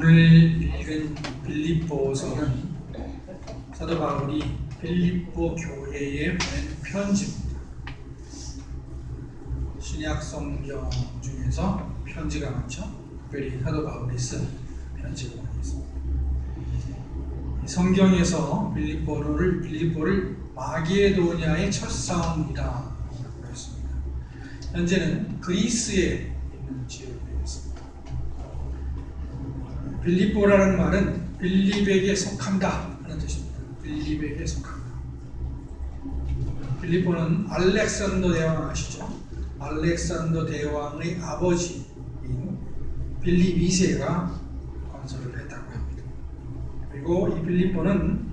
오늘 읽은 빌립보서는 사도 바울이 빌립보 교회에 보낸 편지입니다. 신약 성경 중에서 편지가 많죠. 특별히 사도 바울이 쓴 편지가 많이 있습니다. 이 성경에서 빌립보를 빌립보를 마게도냐의 첫 싸움이라고 했습니다. 현재는 그리스에 빌립보라는 말은 빌립에게 속한다 하는 뜻입니다. 빌립에게 속한다. 빌립보는 알렉산더 대왕 아시죠? 알렉산더 대왕의 아버지인 빌립 2세가 건설을 했다고 합니다. 그리고 이 빌립보는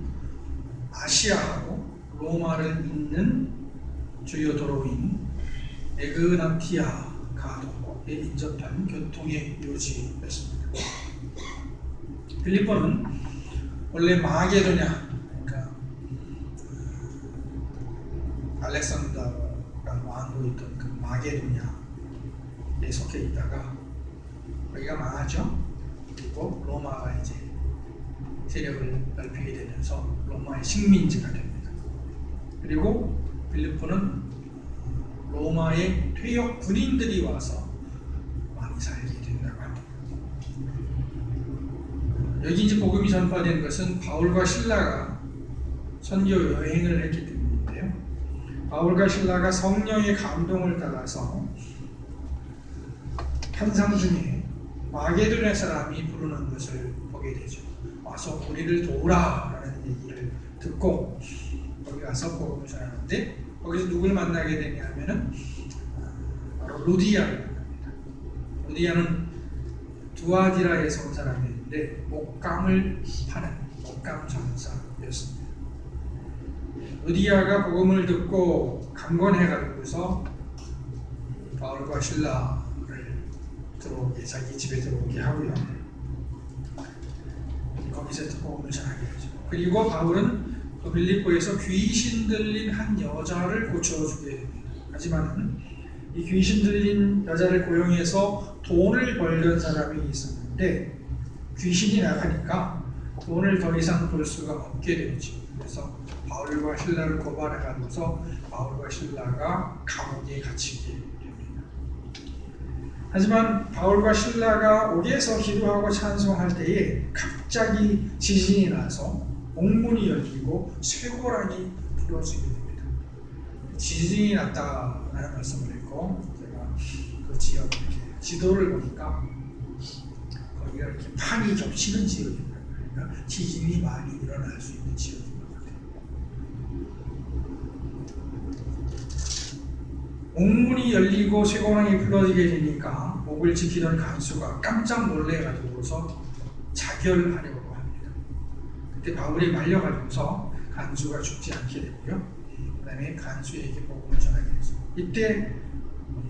아시아하고 로마를 잇는 주요 도로인 에그나티아 가도에 인접한 교통의 요지였습니다. 빌립보는 원래 마게도냐, 그러니까 알렉산더가 왕으로 있던 그 마게도냐에 속해 있다가 거기가 망하죠. 그리고 로마가 이제 세력을 넓히게 되면서 로마의 식민지가 됩니다. 그리고 빌립보는 로마의 퇴역 군인들이 와서 많이 살게 된다고. 여기 이제 복음이 전파된 것은 바울과 신라가 선교 여행을 했기 때문인데요. 바울과 신라가 성령의 감동을 따라서 환상 중에 마게도냐 사람이 부르는 것을 보게 되죠. 와서 우리를 도우라라는 얘기를 듣고 거기 가서 복음을 전하는데 거기서 누굴 만나게 되냐면은 바로 루디아를 만납니다. 루디아는 두아디라에서 온 사람이었는 데 목감을 파는 목감 전사였습니다. 루디아가 복음을 듣고 강권해가지고서 바울과 신라를 들어오게 자기 집에 들어오게 하고요. 거기서 복음을 전하게 되죠. 그리고 바울은 그 빌립보에서 귀신 들린 한 여자를 고쳐주게 됩니다. 하지만 이 귀신 들린 여자를 고용해서 돈을 벌던 사람이 있었는데 귀신이 나가니까 돈을 더 이상 벌 수가 없게 되죠. 그래서 바울과 신라를 고발해가면서 바울과 신라가 감옥에 갇히게 됩니다. 하지만 바울과 신라가 옥에서 기도하고 찬송할 때에 갑자기 지진이 나서 옥문이 열리고 쇠고랑이 부러지게 됩니다. 지진이 났다라는 말씀을 했고 제가 그 지역 지도를 보니까 이렇게 판이 겹치는 지역입니다. 그러니까 지진이 많이 일어날 수 있는 같아요. 옥문이 열리고 쇠고랑이 부러지게 되니까 목을 지키던 간수가 깜짝 놀래가지고서 자결하려고 합니다. 그때 바울이 말려가지고서 간수가 죽지 않게 되고요. 그 다음에 간수에게 복음을 전하게 되죠. 이때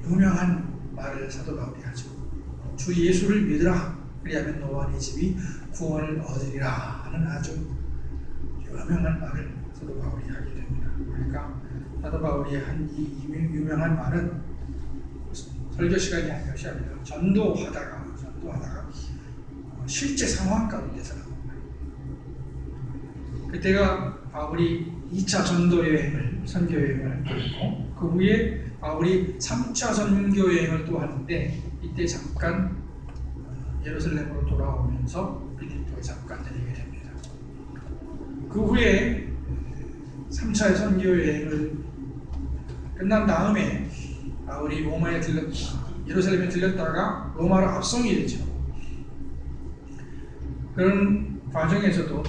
유명한 말을 사도 바울이 하죠. 주 예수를 믿으라. 그리하면 너와 네 집이 구원을 얻으리라 하는 아주 유명한 말을 사도 바울이 하게 됩니다. 그러니까 사도 바울이 한 이 유명한 말은 설교 시간이 한 것이 아니라 전도하다가 전도하다가 실제 상황 가운데서. 그때가 바울이 2차 전도 여행을 선교 여행을 했고 그 후에 바울이 3차 선교 여행을 또 하는데 이때 잠깐 예루살렘으로 돌아오면서 빌립보에 잠깐 내리게 됩니다. 그 후에 3차 선교 여행을 끝난 다음에 바울이 로마에 들렸 예루살렘에 들렸다가 로마로 압송이 되죠. 그런 과정에서도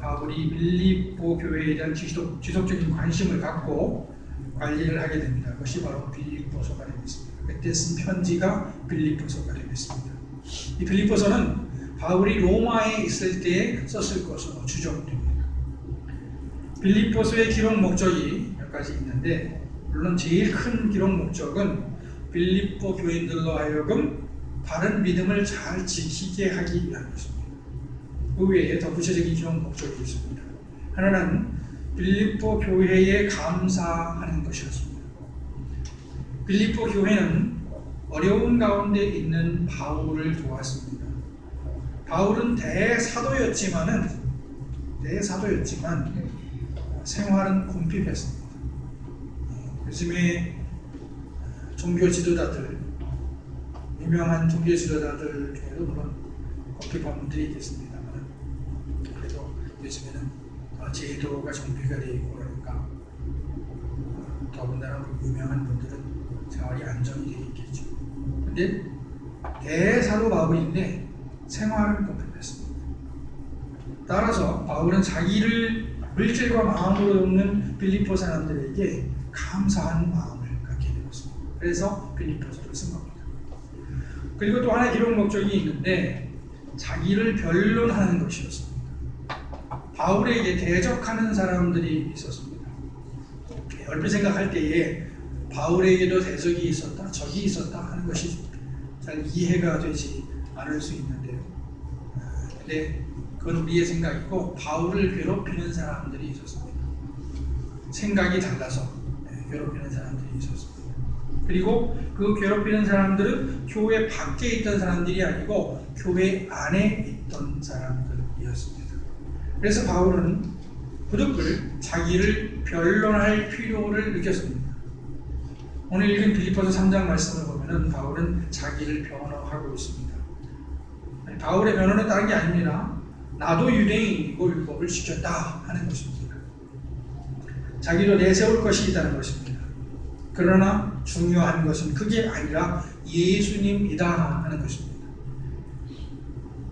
바울이 빌립보 교회에 대한 지속, 지속적인 관심을 갖고 관리를 하게 됩니다. 그것이 바로 빌립보서가 되겠습니다. 그때 쓴 편지가 빌립보서가 되겠습니다. 이 빌립보서는 바울이 로마에 있을 때 썼을 것으로 추정됩니다. 빌립보서의 기록 목적이 몇 가지 있는데 물론 제일 큰 기록 목적은 빌립보 교인들로 하여금 바른 믿음을 잘 지키게 하기 위한 것입니다. 그 외에 더 구체적인 기록 목적이 있습니다. 하나는 빌립보 교회에 감사하는 것이었습니다. 빌립보 교회는 어려운 가운데 있는 바울을 도왔습니다. 바울은 대사도였지만은 대사도였지만 생활은 궁핍했습니다. 요즘에 종교 지도자들 유명한 종교 지도자들 중에도 물론 궁핍한 분들이 있겠습니다만 그래도 요즘에는 어, 제도가 정비가 되어 있고 그러니까 어, 더군다나 그 유명한 분들은 생활이 안정이 되어. 근데 대사도 바울인데 생활은 궁핍했습니다. 따라서 바울은 자기를 물질과 마음으로 돕는 빌리포 사람들에게 감사한 마음을 갖게 되었습니다. 그래서 빌리포서를 쓴 겁니다. 그리고 또 하나의 기록 목적이 있는데 자기를 변론하는 것이었습니다. 바울에게 대적하는 사람들이 있었습니다. 얼핏 생각할 때에 바울에게도 대적이 있었다, 적이 있었다 하는 것이 잘 이해가 되지 않을 수 있는데요. 근데 그건 우리의 생각이고 바울을 괴롭히는 사람들이 있었습니다. 생각이 달라서 네, 괴롭히는 사람들이 있었습니다. 그리고 그 괴롭히는 사람들은 교회 밖에 있던 사람들이 아니고 교회 안에 있던 사람들이었습니다. 그래서 바울은 부득불 자기를 변론할 필요를 느꼈습니다. 오늘 읽은 빌리포서 3장 말씀을 보면은 바울은 자기를 변호하고 있습니다. 바울의 변호는 다른 게 아닙니다. 나도 유대인이고 율법을 지켰다 하는 것입니다. 자기로 내세울 것이 있다는 것입니다. 그러나 중요한 것은 그게 아니라 예수님이다 하는 것입니다.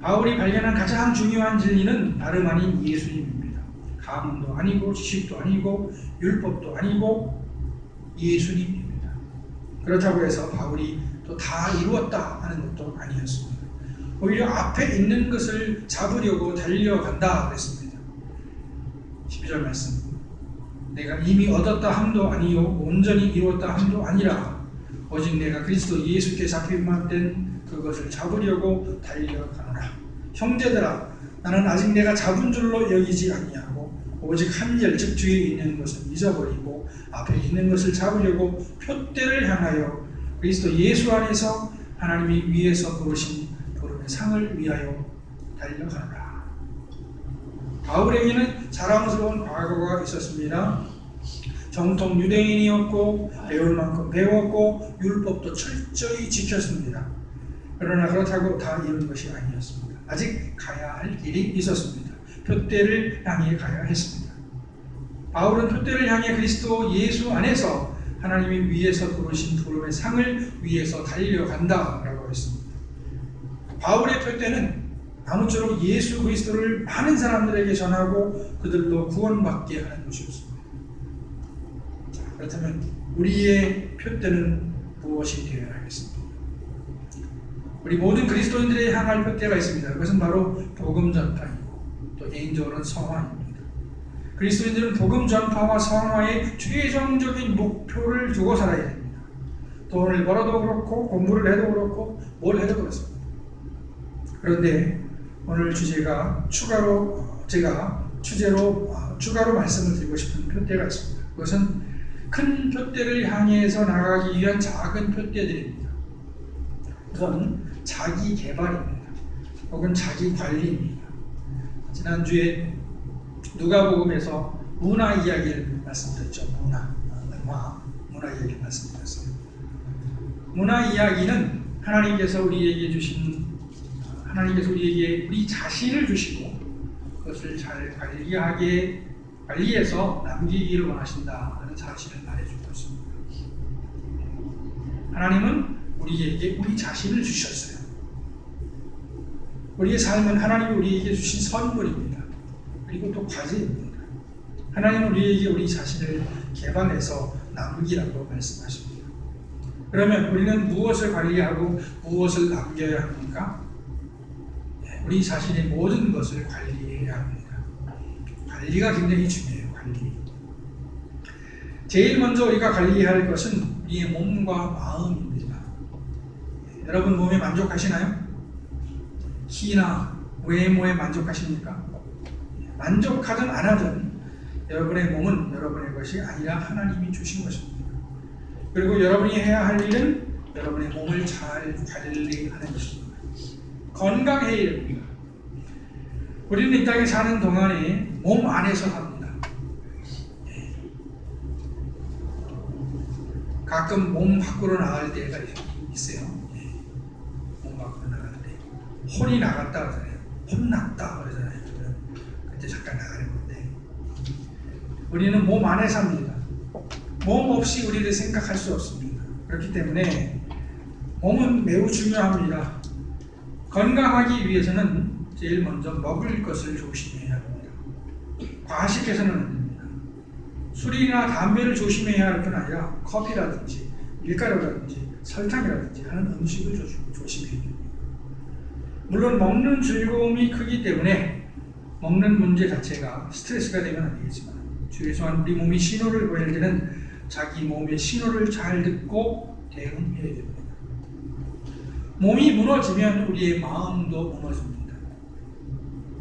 바울이 발견한 가장 중요한 진리는 다름 아닌 예수님입니다. 가문도 아니고 지식도 아니고 율법도 아니고 예수님입니다. 그렇다고 해서 바울이 또 다 이루었다 하는 것도 아니었습니다. 오히려 앞에 있는 것을 잡으려고 달려간다 그랬습니다. 12절 말씀. 내가 이미 얻었다 함도 아니요 온전히 이루었다 함도 아니라 오직 내가 그리스도 예수께 잡힌만 된 그것을 잡으려고 달려가노라. 형제들아 나는 아직 내가 잡은 줄로 여기지 아니하고 오직 한절 즉 뒤에 있는 것은 잊어버리고 앞에 있는 것을 잡으려고 표대를 향하여 그리스도 예수 안에서 하나님이 위에서 부르신 부름의 상을 위하여 달려가노라. 바울에게는 자랑스러운 과거가 있었습니다. 정통 유대인이었고 배울 만큼 배웠고 율법도 철저히 지켰습니다. 그러나 그렇다고 다 이룬 것이 아니었습니다. 아직 가야 할 길이 있었습니다. 표대를 향해 가야 했습니다. 바울은 표대를 향해 그리스도 예수 안에서 하나님이 위에서 부르신 부름의 상을 위해서 달려간다라고 했습니다. 바울의 표대는 아무쪼록 예수 그리스도를 많은 사람들에게 전하고 그들로 구원받게 하는 것이었습니다. 자, 그렇다면 우리의 표대는 무엇이 되어야 하겠습니까? 우리 모든 그리스도인들의 향할 표대가 있습니다. 그것은 바로 복음 전파이고 또 개인적으로는 성화입니다. 그리스도인들은 복음 전파와 성화의 최종적인 목표를 두고 살아야 됩니다. 돈을 벌어도 그렇고 공부를 해도 그렇고 뭘 해도 그렇습니다. 그런데 오늘 주제가 추가로 제가 주제로 추가로 말씀을 드리고 싶은 표대가 있습니다. 그것은 큰 표대를 향해서 나가기 위한 작은 표대들입니다. 우선 자기 개발입니다. 혹은 자기 관리입니다. 지난주에 누가복음에서 문화 이야기를 말씀드렸죠. 문화, 문화, 문화 이야기 말씀드렸어요. 문화 이야기는 하나님께서 우리에게 주신 하나님께서 우리에게 우리 자신을 주시고 그것을 잘 관리하게 관리해서 남기기를 원하신다 하는 사실을 말해주고 있습니다. 하나님은 우리에게 우리 자신을 주셨어요. 우리의 삶은 하나님이 우리에게 주신 선물입니다. 그리고 또 과제입니다. 하나님은 우리에게 우리 자신을 개발해서 남기라고 말씀하십니다. 그러면 우리는 무엇을 관리하고 무엇을 남겨야 합니까? 우리 자신의 모든 것을 관리해야 합니다. 관리가 굉장히 중요해요. 관리. 제일 먼저 우리가 관리할 것은 우리의 몸과 마음입니다. 여러분 몸에 만족하시나요? 키나 외모에 만족하십니까? 만족하든 안 하든 여러분의 몸은 여러분의 것이 아니라 하나님이 주신 것입니다. 그리고 여러분이 해야 할 일은 여러분의 몸을 잘 관리하는 것입니다. 건강해야 됩니다. 우리는 이 땅에 사는 동안에 몸 안에서 삽니다. 예. 가끔 몸 밖으로 나갈 때가 있어요. 예. 몸 밖으로 나갈 때. 혼이 나갔다 그러잖아요. 혼났다 그러잖아요. 그때 잠깐 나가는 건데. 우리는 몸 안에 삽니다. 몸 없이 우리를 생각할 수 없습니다. 그렇기 때문에 몸은 매우 중요합니다. 건강하기 위해서는 제일 먼저 먹을 것을 조심해야 합니다. 과식해서는 안 됩니다. 술이나 담배를 조심해야 할건 아니라 커피라든지 밀가루라든지 설탕이라든지 하는 음식을 조심, 조심해야 됩니다. 물론 먹는 즐거움이 크기 때문에 먹는 문제 자체가 스트레스가 되면 안 되겠지만 최소한 우리 몸이 신호를 보낼 때는 자기 몸의 신호를 잘 듣고 대응해야 됩니다. 몸이 무너지면 우리의 마음도 무너집니다.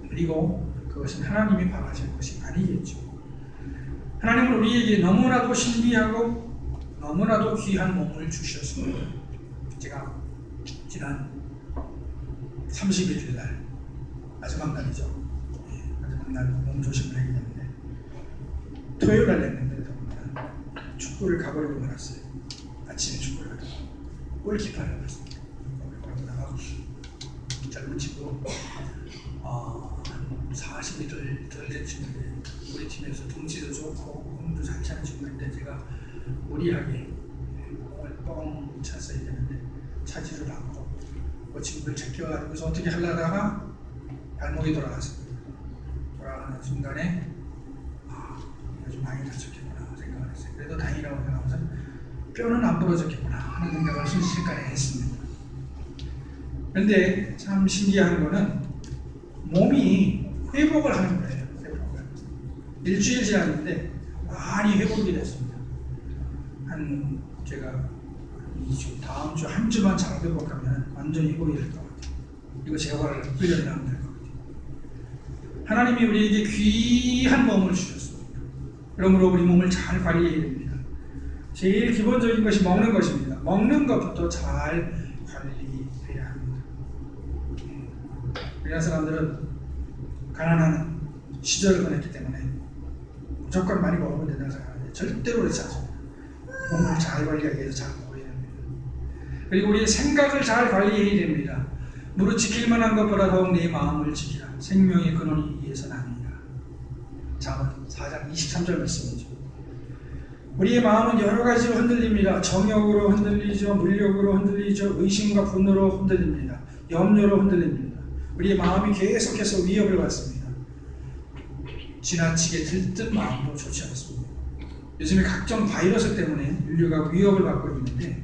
그리고 그것은 하나님이 바라실 것이 아니겠죠. 하나님은 우리에게 너무나도 신비하고 너무나도 귀한 몸을 주셨습니다. 제가 지난 31일 날 마지막 날이죠. 예, 마지막 날몸 조심을 하기 때문에 토요일 날 했는데 정말 축구를 가버리고 말았어요. 아침에 축구를 하다가 골키퍼를 해봤습니다. 골키퍼를 나가 잘못 치고 어, 한 40m 덜된 친구인데 우리 팀에서 덩치도 좋고 공도 잘 차는 친구인데 제가 무리하게 공을 뻥 찼어야 되는데 차지를 않고 그 친구를 제껴가지고서 어떻게 하려다가 발목이 돌아갔습니다. 돌아가는 순간에 아, 이거 좀 많이 다쳤겠구나 생각을 했어요. 그래도 다행이라고 생각하면서 뼈는 안 부러졌겠구나 하는 생각을 순식간에 했습니다. 그런데 참 신기한 거는 몸이 회복을 하는 거예요. 회복을. 일주일 지났는데 많이 회복이 됐습니다. 한 제가 2주, 다음 주 한 주만 잘 회복하면 완전히 회복이 될 것 같아요. 이거 재활을 훈련을 같아요. 하나님이 우리에게 귀한 몸을 주셨습니다. 그러므로 우리 몸을 잘 관리해야 됩니다. 제일 기본적인 것이 먹는 것입니다. 먹는 것부터 잘 관리해야 합니다. 우리나라 사람들은 가난한 시절을 보냈기 때문에 무조건 많이 먹으면 된다고 생각하는데 절대로 그렇지 않습니다. 몸을 잘 관리하기 위해서 잘 먹어야 됩니다. 그리고 우리의 생각을 잘 관리해야 됩니다. 무릇 지킬 만한 것보다 더욱 내 마음을 지키라. 생명의 근원이 이에서 납니다. 잠언 4장 23절 말씀이죠. 우리의 마음은 여러 가지로 흔들립니다. 정욕으로 흔들리죠. 물욕으로 흔들리죠. 의심과 분노로 흔들립니다. 염려로 흔들립니다. 우리의 마음이 계속해서 위협을 받습니다. 지나치게 들뜬 마음도 좋지 않습니다. 요즘에 각종 바이러스 때문에 인류가 위협을 받고 있는데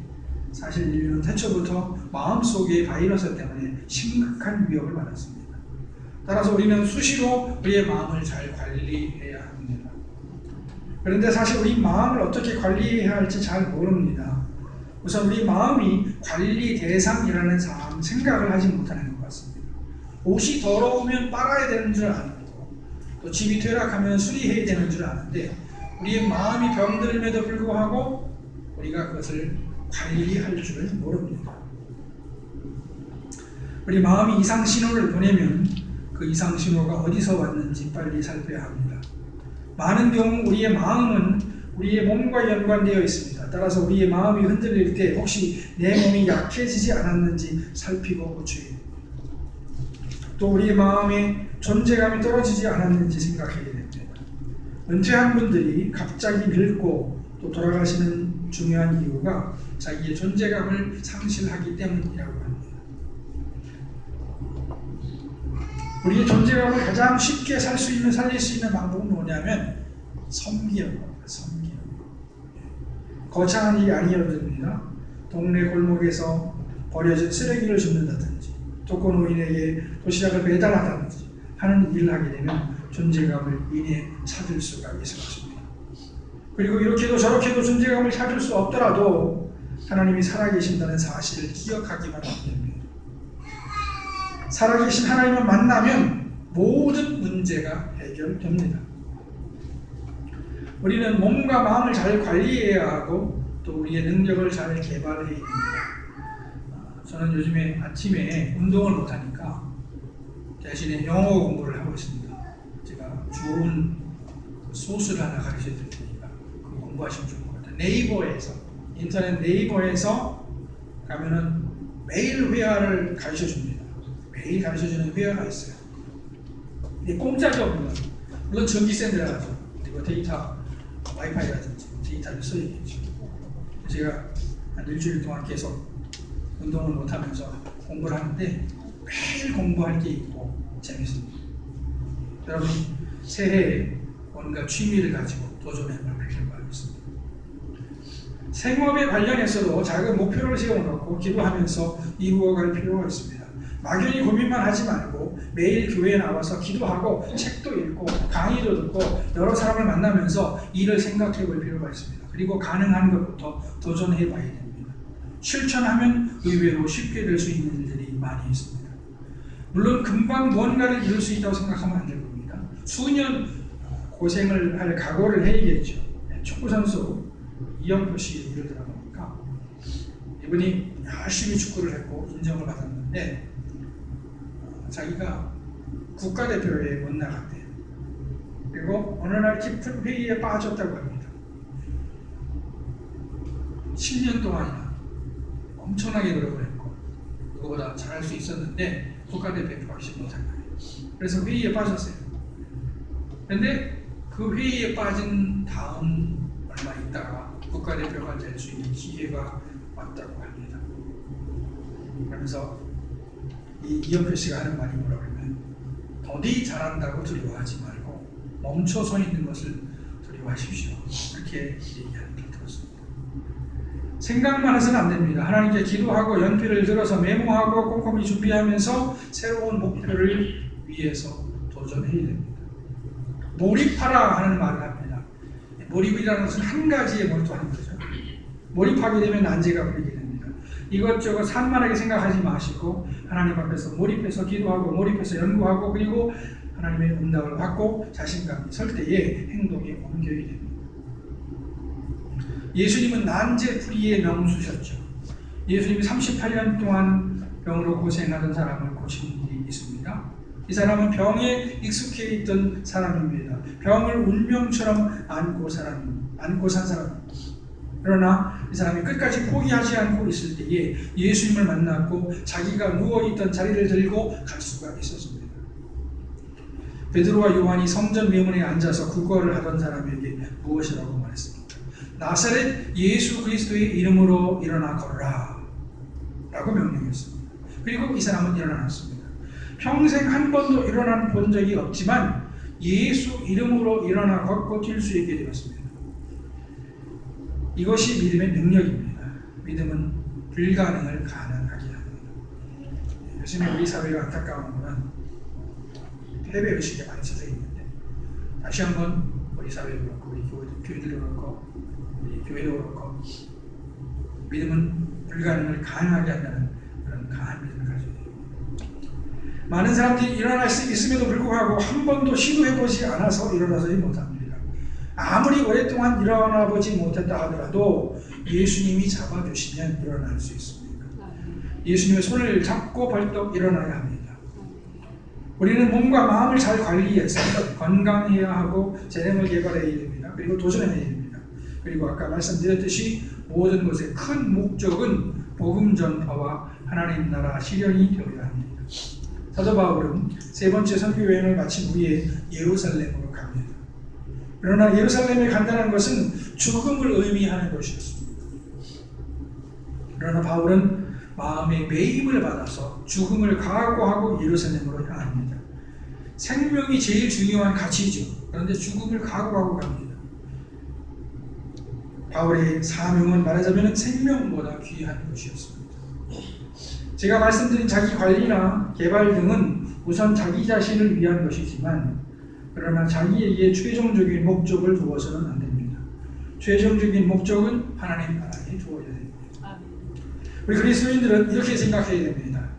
사실 인류는 태초부터 마음속의 바이러스 때문에 심각한 위협을 받았습니다. 따라서 우리는 수시로 우리의 마음을 잘 관리해야 합니다. 그런데 사실 우리 마음을 어떻게 관리해야 할지 잘 모릅니다. 우선 우리 마음이 관리 대상이라는 생각을 하지 못하는 것 같습니다. 옷이 더러우면 빨아야 되는 줄 아는고 또 집이 퇴락하면 수리해야 되는 줄 아는데 우리의 마음이 병들음에도 불구하고 우리가 그것을 관리할 줄을 모릅니다. 우리 마음이 이상 신호를 보내면 그 이상 신호가 어디서 왔는지 빨리 살펴야 합니다. 많은 경우 우리의 마음은 우리의 몸과 연관되어 있습니다. 따라서 우리의 마음이 흔들릴 때 혹시 내 몸이 약해지지 않았는지 살피고 고쳐야 됩니다. 또 우리의 마음에 존재감이 떨어지지 않았는지 생각해야 됩니다. 은퇴한 분들이 갑자기 늙고 또 돌아가시는 중요한 이유가 자기의 존재감을 상실하기 때문이라고 합니다. 우리의 존재감을 가장 쉽게 살 수 있는 살릴 수 있는 방법은 뭐냐면 섬기는 겁니다. 섬기는 거창한 일이 아니어도 됩니다. 동네 골목에서 버려진 쓰레기를 줍는다든지 독거 노인에게 도시락을 배달하다든지 하는 일을 하게 되면 존재감을 인해 찾을 수가 있을 것입니다. 그리고 이렇게도 저렇게도 존재감을 찾을 수 없더라도 하나님이 살아계신다는 사실을 기억하기만 하면 됩니다. 살아계신 하나님을 만나면 모든 문제가 해결됩니다. 우리는 몸과 마음을 잘 관리해야 하고 또 우리의 능력을 잘 개발해야 됩니다. 저는 요즘에 아침에 운동을 못하니까 대신에 영어 공부를 하고 있습니다. 제가 좋은 소스를 하나 가르쳐 드릴 테니까 그 공부하시면 좋을 것 같아요. 네이버에서 인터넷 네이버에서 가면은 매일 회화를 가르쳐 줍니다. 매일 가르쳐 주는 회화가 있어요. 이게 공짜죠, 물론. 물론 전기세 들어가죠. 그리고 데이터, 와이파이라든지 데이터를 써야겠죠. 제가 한 일주일 동안 계속 운동을 못하면서 공부를 하는데 매일 공부할 게 있고 재밌습니다. 여러분 새해에 뭔가 취미를 가지고 도전해 볼 필요가 있습니다. 생업에 관련해서도 작은 목표를 세워놓고 기도하면서 이루어갈 필요가 있습니다. 막연히 고민만 하지 말고 매일 교회에 나와서 기도하고 책도 읽고 강의도 듣고 여러 사람을 만나면서 일을 생각해 볼 필요가 있습니다. 그리고 가능한 것부터 도전해 봐야 됩니다. 실천하면 의외로 쉽게 될 수 있는 일들이 많이 있습니다. 물론 금방 무언가를 이룰 수 있다고 생각하면 안 될 겁니다. 수년 고생을 할 각오를 해야겠죠. 축구 선수 이영표 씨 예를 들어 보니까 이분이 열심히 축구를 했고 인정을 받았는데 어, 자기가 국가대표에 못 나갔대요. 그리고 어느 날 깊은 회의에 빠졌다고 합니다. 10년 동안이나 엄청나게 노력을 했고 그거보다 잘할 수 있었는데 국가대표가 하지 못한 거예요. 그래서 회의에 빠졌어요. 근데 그 회의에 빠진 다음 얼마 있다가 국가대표가 될 수 있는 기회가 왔다고 합니다. 그러면서 이 이영표 씨가 하는 말이 뭐라고 하면 더디 잘한다고 두려워하지 말고 멈춰 서 있는 것을 두려워하십시오. 이렇게 얘기하는 걸 들었습니다. 생각만 해서는 안 됩니다. 하나님께 기도하고 연필을 들어서 메모하고 꼼꼼히 준비하면서 새로운 목표를 위해서 도전해야 됩니다. 몰입하라 하는 말을 합니다. 몰입이라는 것은 한 가지에 몰두하는 거죠. 몰입하게 되면 난제가 풀리게 됩니다. 이것저것 산만하게 생각하지 마시고 하나님 앞에서 몰입해서 기도하고 몰입해서 연구하고 그리고 하나님의 응답을 받고 자신감이 설 때에 행동에 옮겨야 됩니다. 예수님은 난제풀이의 명수셨죠. 예수님이 38년 동안 병으로 고생하던 사람을 고친 일이 있습니다. 이 사람은 병에 익숙해 있던 사람입니다. 병을 운명처럼 안고 사람, 안고 산 사람. 그러나 이 사람이 끝까지 포기하지 않고 있을 때에 예수님을 만났고 자기가 누워 있던 자리를 들고 갈 수가 있었습니다. 베드로와 요한이 성전 명문에 앉아서 국어를 하던 사람에게 무엇이라고 말했습니까? 나사렛 예수 그리스도의 이름으로 일어나 걸어라 라고 명령했습니다. 그리고 이 사람은 일어났습니다. 평생 한 번도 일어난 본 적이 없지만 예수 이름으로 일어나 걷고 뛸 수 있게 되었습니다. 이것이 믿음의 능력입니다. 믿음은 불가능을 가능하게 합니다. 요즘에 우리 사회가 안타까운 것은 패배 의식에 많이 젖어 있는데 다시 한번 우리 사회도 그렇고 우리 교회들도 그렇고 우리 교회도 그렇고 믿음은 불가능을 가능하게 한다는 그런 강한 믿음을 가지고 있습니다. 많은 사람들이 일어날 수 있음에도 불구하고 한 번도 시도해보지 않아서 일어나지 못합니다. 아무리 오랫동안 일어나 보지 못했다 하더라도 예수님이 잡아주시면 일어날 수 있습니다. 예수님의 손을 잡고 벌떡 일어나야 합니다. 우리는 몸과 마음을 잘 관리해서 건강해야 하고 재능을 개발해야 됩니다. 그리고 도전해야 됩니다. 그리고 아까 말씀드렸듯이 모든 것의 큰 목적은 복음 전파와 하나님 나라 실현이 되어야 합니다. 사도 바울은 세 번째 선교 여행을 마친 후에 예루살렘으로. 그러나 예루살렘에 간다는 것은 죽음을 의미하는 것이었습니다. 그러나 바울은 마음의 매임을 받아서 죽음을 각오하고 예루살렘으로 향합니다. 생명이 제일 중요한 가치죠. 그런데 죽음을 각오하고 갑니다. 바울의 사명은 말하자면 생명보다 귀한 것이었습니다. 제가 말씀드린 자기 관리나 개발 등은 우선 자기 자신을 위한 것이지만 그러나 자기에게 최종적인 목적을 두어서는 안 됩니다. 최종적인 목적은 하나님 나라에 두어야 됩니다. 우리 그리스도인들은 이렇게 생각해야 됩니다.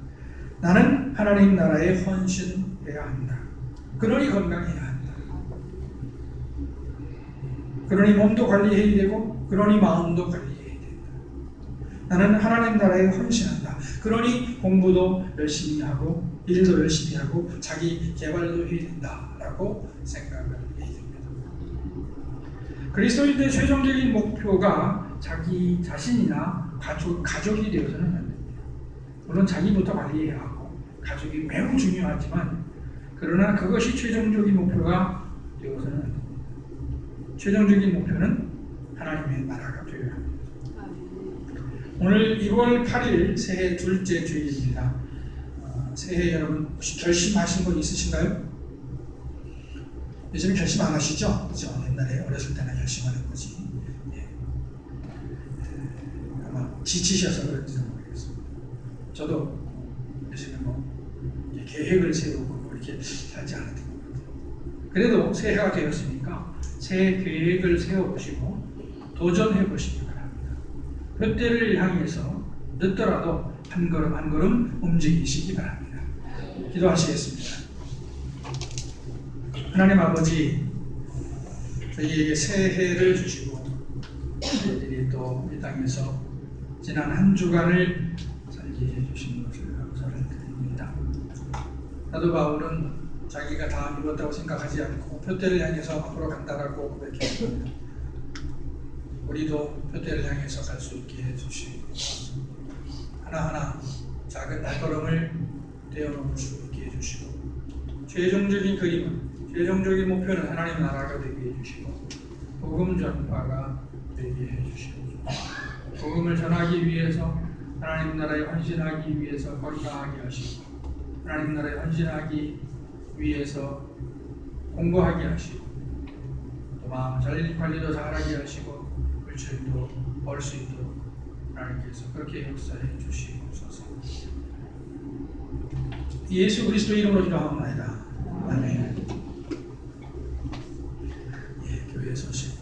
나는 하나님 나라에 헌신해야 한다. 그러니 건강해야 한다. 그러니 몸도 관리해야 되고, 그러니 마음도 관리해야 된다. 나는 하나님 나라에 헌신한다. 그러니 공부도 열심히 하고 일도 열심히 하고 자기 개발도 해야 된다라고 생각을 해야 됩니다. 그리스도인의 최종적인 목표가 자기 자신이나 가족, 가족이 되어서는 안 됩니다. 물론 자기부터 관리해야 하고 가족이 매우 중요하지만 그러나 그것이 최종적인 목표가 되어서는 안 됩니다. 최종적인 목표는 하나님의 나라가 되어야 합니다. 오늘 2월 8일 새해 둘째 주일입니다. 어, 새해 여러분 혹시 결심하신 거 있으신가요? 요즘 결심 안 하시죠? 그죠? 옛날에 어렸을 때나 결심하는 거지. 예. 에, 아마 지치셔서 그런지는 모르겠습니다. 저도 요즘에 뭐 계획을 세우고 뭐 이렇게 살지 않았던 것 같아요. 그래도 새해가 되었으니까 새해 계획을 세워보시고 도전해 보시기 바랍니다. 그때를 향해서 늦더라도 한 걸음 한 걸음 움직이시기 바랍니다. 기도하시겠습니다. 하나님 아버지, 저희에게 새해를 주시고 저희들이 또 이 땅에서 지난 한 주간을 살게 해주신 것을 감사를 드립니다. 사도 바울은 자기가 다 이뤘다고 생각하지 않고 표대를 향해서 앞으로 간다라고 고백했습니다. 우리도 표대를 향해서 갈 수 있게 해주시고 하나하나 작은 발걸음을 떼어놓을 수 있게 해주시고 최종적인 그림은 최종적인 목표는 하나님 나라가 되게 해주시고 복음 전파가 되게 해주시고 복음을 전하기 위해서 하나님 나라에 헌신하기 위해서 건강하게 하시고 하나님 나라에 헌신하기 위해서 공부하게 하시고 또 마음 잘 관리도 잘하게 하시고 물질도 벌 수 있도록 하나님께서 그렇게 역사해 주시옵소서. 예수 그리스도 이름으로 기도하옵나이다. 아멘. 예, 교회 소식.